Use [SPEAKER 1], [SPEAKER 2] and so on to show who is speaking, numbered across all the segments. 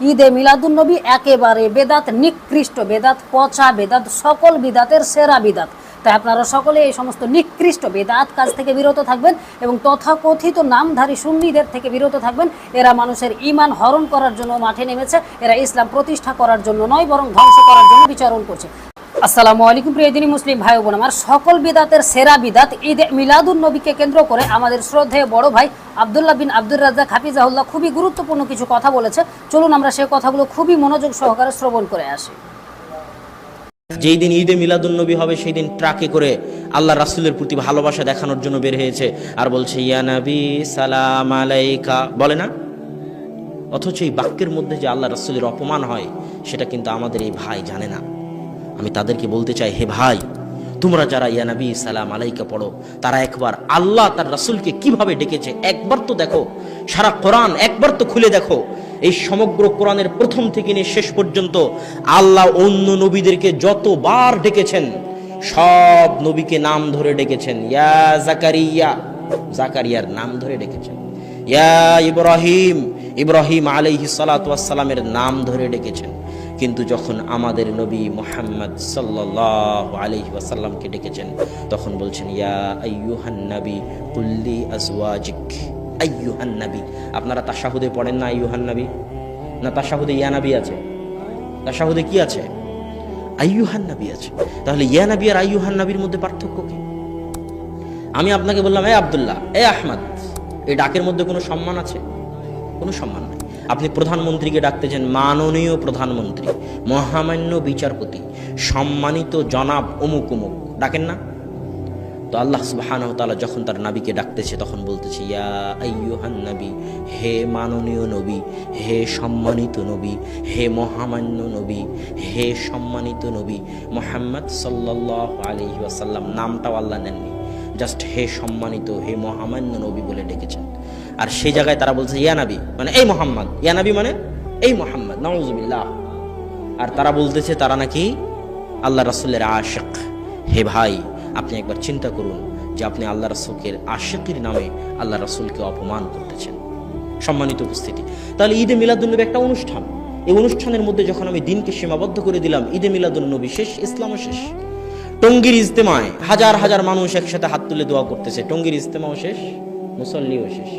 [SPEAKER 1] ঈদে মিলাদুল নবী একেবারে বেদাত, নিকৃষ্ট বেদাত, পচা বেদাত, সকল বিদাতের সেরা বিদাত। তাই আপনারা সকলে এই সমস্ত নিকৃষ্ট বেদাত কাজ থেকে বিরত থাকবেন এবং তথাকথিত নামধারী সুন্নিদের থেকে বিরত থাকবেন। এরা মানুষের ইমান হরণ করার জন্য মাঠে নেমেছে। এরা ইসলাম প্রতিষ্ঠা করার জন্য নয়, বরং ধ্বংস করার জন্য বিচরণ করছে। আসসালামু আলাইকুম প্রিয় দিনী মুসলিম ভাই বোন, আমার সকল বিদাতের সেরা বিদাত ঈদে মিলাদুন নবীকে কেন্দ্র করে আমাদের শ্রদ্ধেয় বড় ভাই আবদুল্লাহ বিন আব্দুর রাজ্জাক হাফিজাহুল্লাহ খুবই গুরুত্বপূর্ণ কিছু কথা বলেছে। চলুন আমরা সেই কথাগুলো খুবই মনোযোগ সহকারে শ্রবণ করে আসি।
[SPEAKER 2] যেই দিন ঈদে মিলাদুন্নবী হবে, সেই দিন ট্রাকে করে আল্লাহ রাসুলের প্রতি ভালোবাসা দেখানোর জন্য বের হয়েছে আর বলছে, ইয়া নবী, সালাম আলাইকা। বলে না? অথচ এই বাক্যের মধ্যে যে আল্লাহ রাসুলের অপমান হয়, সেটা কিন্তু আমাদের এই ভাই জানে না। আমি তাদেরকে বলতে চাই, হে ভাই, তোমরা যারা ইয়া নবী সালাম আলাইকা পড়ো, তারা একবার আল্লাহ তার রাসুলকে কীভাবে ডেকেছে একবার তো দেখো, সারা কোরআন একবার তো খুলে দেখো। এই সমগ্র কোরআনের প্রথম থেকে নিয়ে শেষ পর্যন্ত আল্লাহ অন্য নবীদেরকে যতবার ডেকেছেন, সব নবীকে নাম ধরে ডেকেছেন। ইয়া জাকারিয়া, জাকারিয়ার নাম ধরে ডেকেছেন। ইয়া ইব্রাহিম ইব্রাহিম আলাইহি সালামের নাম ধরে ডেকেছেন। কিন্তু যখন আমাদের নবী মোহাম্মদ সাল্লাল্লাহু আলাইহি ওয়াসাল্লামকে ডেকেছেন, তখন বলছেন, ইয়া আইয়ুহান নবী, কুল্লি আজওয়াজিক। আইয়ুহান নবী। আপনারা তাশাহুদে পড়েন না আইয়ুহান নবী? না তাশাহুদে ইয়া নবী আছে? তাশাহুদে কি আছে? আইয়ুহান নবী আছে। তাহলে ইয়া নবী আর আইয়ুহান নবীর মধ্যে পার্থক্য কি? আমি আপনাকে বললাম, এ আবদুল্লাহ, এ আহমদ এই ডাকের মধ্যে কোনো সম্মান আছে? কোনো সম্মান নাই। আপনি প্রধানমন্ত্রীকে ডাকতেছেন, মাননীয় প্রধানমন্ত্রী, মহামান্য বিচারপতি, সম্মানিত জনাব অমুক অমুক। ডাকেন না। তো আল্লাহ সুবহানাহু যখন তার নাবিকে ডাকতেছে, তখন বলতেছে, ইয়া নবী, হে মাননীয় নবী, হে সম্মানিত নবী, হে মহামান্য নবী, হে সম্মানিত নবী, মোহাম্মদ সাল্লাল্লাহু আলাইহি ওয়াসাল্লাম, নামটাও আল্লাহ নেননি। জাস্ট হে সম্মানিত, হে মহামান্য নবী বলে ডেকেছেন। আর সেই জায়গায় তারা বলছে, ইয়া নাবি। মানে এই মোহাম্মদ। ইয়া নাবি মানে এই মোহাম্মদ। নওয়াজুবিল্লাহ আর তারা বলতেছে, তারা নাকি আল্লাহ রাসুলের আশেক। হে ভাই, আপনি একবার চিন্তা করুন যে আপনি আল্লাহ রাসুলকে, আশেকের নামে আল্লাহ রাসুলকে অপমান করতেছেন। সম্মানিত উপস্থিতি। তাহলে ঈদে মিলাদুন্নবী একটা অনুষ্ঠান। এই অনুষ্ঠানের মধ্যে যখন আমি দিনকে সীমাবদ্ধ করে দিলাম, ঈদে মিলাদুন্নবী শেষ, ইসলামও শেষ। টঙ্গির ইজতেমায় হাজার হাজার মানুষ একসাথে হাত তুলে দোয়া করতেছে। টঙ্গির ইজতেমাও শেষ, মুসল্লিও শেষ।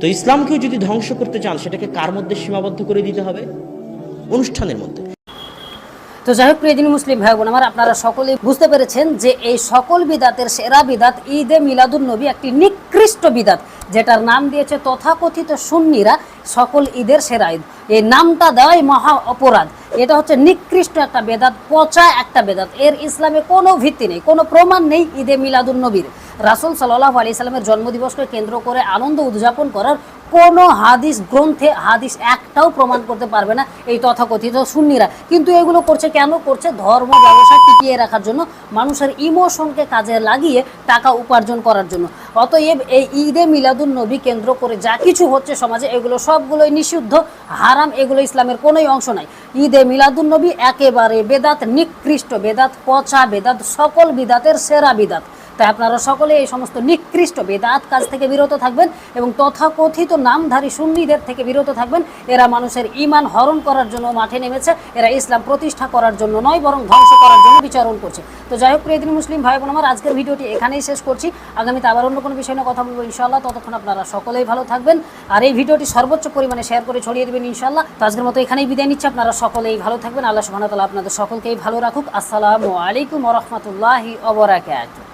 [SPEAKER 2] তো ইসলামকেও যদি ধ্বংস করতে চান, সেটাকে কার মধ্যে সীমাবদ্ধ করে দিতে হবে? অনুষ্ঠানের মধ্যে।
[SPEAKER 1] তো যাই হোক প্রিয়দিনী মুসলিম ভাই বোন আমার, আপনারা সকলেই বুঝতে পেরেছেন যে এই সকল বিদাতের সেরা বিদাত ঈদে মিলাদুন নবী একটি নিকৃষ্ট বিদাত। যেটার নাম দিয়েছে তথাকথিত সুন্নিরা সকল ঈদের সেরা ঈদ। এই নামটা দেওয়াই মহা অপরাধ। এটা হচ্ছে নিকৃষ্ট একটা বেদাত, পচা একটা বেদাত। এর ইসলামে কোনো ভিত্তি নেই, কোনো প্রমাণ নেই ঈদে মিলাদুল নবীর। রাসুল সাল্লাহ আলি ইসলামের জন্মদিবসকে কেন্দ্র করে আনন্দ উদযাপন করার কোনো হাদিস গ্রন্থে হাদিস একটাও প্রমাণ করতে পারবে না এই তথাকথিত সুন্নিরা। কিন্তু এগুলো করছে কেন? করছে ধর্ম ব্যবসা টিকিয়ে রাখার জন্য, মানুষের ইমোশনকে কাজে লাগিয়ে টাকা উপার্জন করার জন্য। অতএব এই ঈদে মিলাদুন নবী কেন্দ্র করে যা কিছু হচ্ছে সমাজে, এগুলো সবগুলোই নিষিদ্ধ, হারাম, এগুলো ইসলামের কোনোই অংশ নাই। ঈদে মিলাদুন নবী একেবারে বেদাত, নিকৃষ্ট বেদাত, পচা বেদাত, সকল বিদাতের সেরা বিদাত। তাই আপনারা সকলে এই সমস্ত নিকৃষ্ট বেদাত কাজ থেকে বিরত থাকবেন এবং তথাকথিত নামধারী সুন্নিদের থেকে বিরত থাকবেন। এরা মানুষের ইমান হরণ করার জন্য মাঠে নেমেছে। এরা ইসলাম প্রতিষ্ঠা করার জন্য নয়, বরং ধ্বংস করার জন্য বিচরণ করছে। তো যাই হোক প্রিয়দিন মুসলিম ভাই বোন আমার, আজকের ভিডিওটি এখানেই শেষ করছি। আগামীতে আবার অন্য কোনো বিষয় নিয়ে কথা বলব ইনশাল্লাহ ততক্ষণ আপনারা সকলেই ভালো থাকবেন। আর এই ভিডিওটি সর্বোচ্চ পরিমাণে শেয়ার করে ছড়িয়ে দেবেন ইনশাল্লাহ তো আজকের মতো এখানেই বিদায় নিচ্ছি। আপনারা সকলেই ভালো থাকবেন। আল্লাহ তাআলা আপনাদের সকলকেই ভালো রাখুক। আসসালামু আলাইকুম রাহমাতুল্লাহি ওয়া বারাকাতুহু।